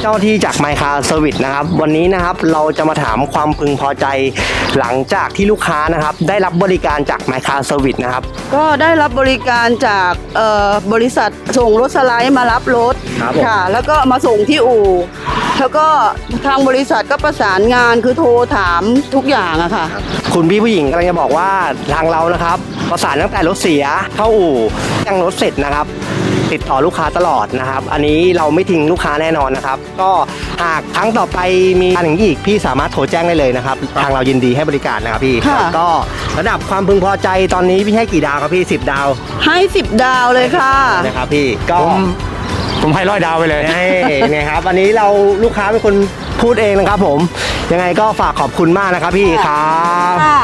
เจ้าหน้าที่จากไมคาเซอร์วิสนะครับ วันนี้นะครับเราจะมาถามความพึงพอใจ หลังจากที่ลูกค้านะครับ ได้รับบริการจากไมคาเซอร์วิสนะครับ ก็ได้รับบริการจากเอ่อบริษัทส่งรถสไลด์มารับรถครับผม ค่ะ แล้วก็มาส่งที่อู่ แล้วก็ทางบริษัทก็ประสานงานคือโทรถามทุกอย่างอะค่ะ คุณพี่ผู้หญิงกำลังจะบอกว่าทางเรานะครับ ประสานตั้งแต่รถเสียเข้าอู่ยังรถเสร็จนะครับ ติดต่อลูกค้าตลอดนะครับ อันนี้เราไม่ทิ้งลูกค้าแน่นอนนะครับ ก็หากครั้งต่อไปมีการอย่างนี้อีกพี่สามารถโทรแจ้งได้เลยนะครับ ทางเรายินดีให้บริการนะครับพี่ค่ะ แล้วก็ระดับความพึงพอใจตอนนี้พี่ให้กี่ดาวครับพี่ 10 ดาวให้สิบดาวเลยค่ะ นะครับพี่ก็ ผมผมให้ร้อยดาวไปเลย นี่นะครับวันนี้เราลูกค้าเป็นคนพูดเองนะครับผม ยังไงก็ฝากขอบคุณมากนะครับพี่ครับ ค่ะ